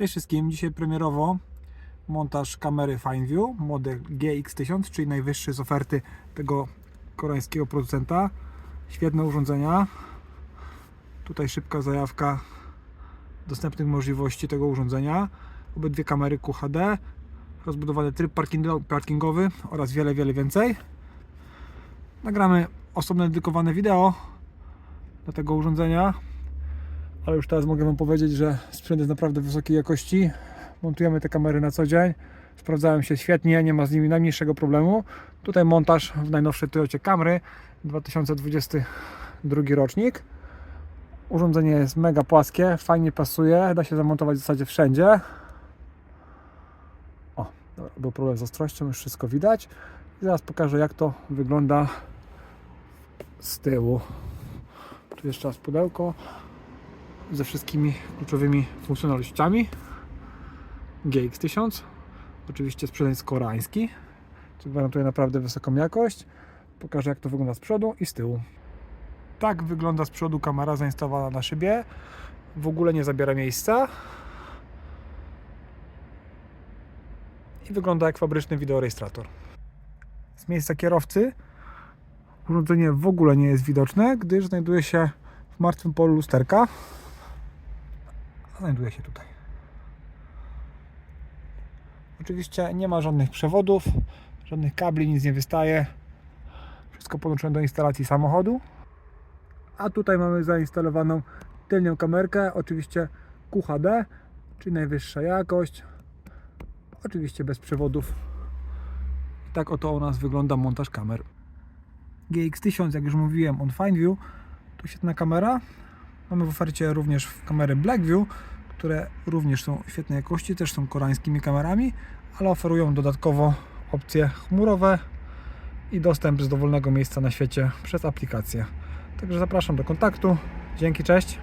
Cześć wszystkim, dzisiaj premierowo montaż kamery FineView model GX1000, czyli najwyższy z oferty tego koreańskiego producenta. Świetne urządzenia. Tutaj szybka zajawka dostępnych możliwości tego urządzenia. Obydwie kamery QHD, rozbudowany tryb parkingo- parkingowy oraz wiele, wiele więcej. Nagramy osobne dedykowane wideo do tego urządzenia ale już teraz mogę Wam powiedzieć, że sprzęt jest naprawdę wysokiej jakości. Montujemy te kamery na co dzień. Sprawdzają się świetnie, nie ma z nimi najmniejszego problemu. Tutaj montaż w najnowszej Toyocie Camry 2022 rocznik. Urządzenie jest mega płaskie, fajnie pasuje, da się zamontować w zasadzie wszędzie. O, dobra, był problem z ostrością, już wszystko widać. I zaraz pokażę jak to wygląda z tyłu. Tu jeszcze raz pudełko ze wszystkimi kluczowymi funkcjonalnościami. GX1000. Oczywiście sprzęt koreański, co gwarantuje naprawdę wysoką jakość. Pokażę jak to wygląda z przodu i z tyłu. Tak wygląda z przodu kamera zainstalowana na szybie. W ogóle nie zabiera miejsca. I wygląda jak fabryczny wideorejestrator. Z miejsca kierowcy urządzenie w ogóle nie jest widoczne, gdyż znajduje się w martwym polu lusterka znajduje się tutaj. Oczywiście nie ma żadnych przewodów, żadnych kabli, nic nie wystaje. Wszystko podłączone do instalacji samochodu. A tutaj mamy zainstalowaną tylnią kamerkę, oczywiście QHD, czyli najwyższa jakość. Oczywiście bez przewodów. I tak oto u nas wygląda montaż kamer. GX1000, jak już mówiłem, on FineView. Tu świetna kamera, Mamy w ofercie również kamery Blackview, które również są świetnej jakości, też są koreańskimi kamerami, ale oferują dodatkowo opcje chmurowe i dostęp z dowolnego miejsca na świecie przez aplikację. Także zapraszam do kontaktu. Dzięki, cześć.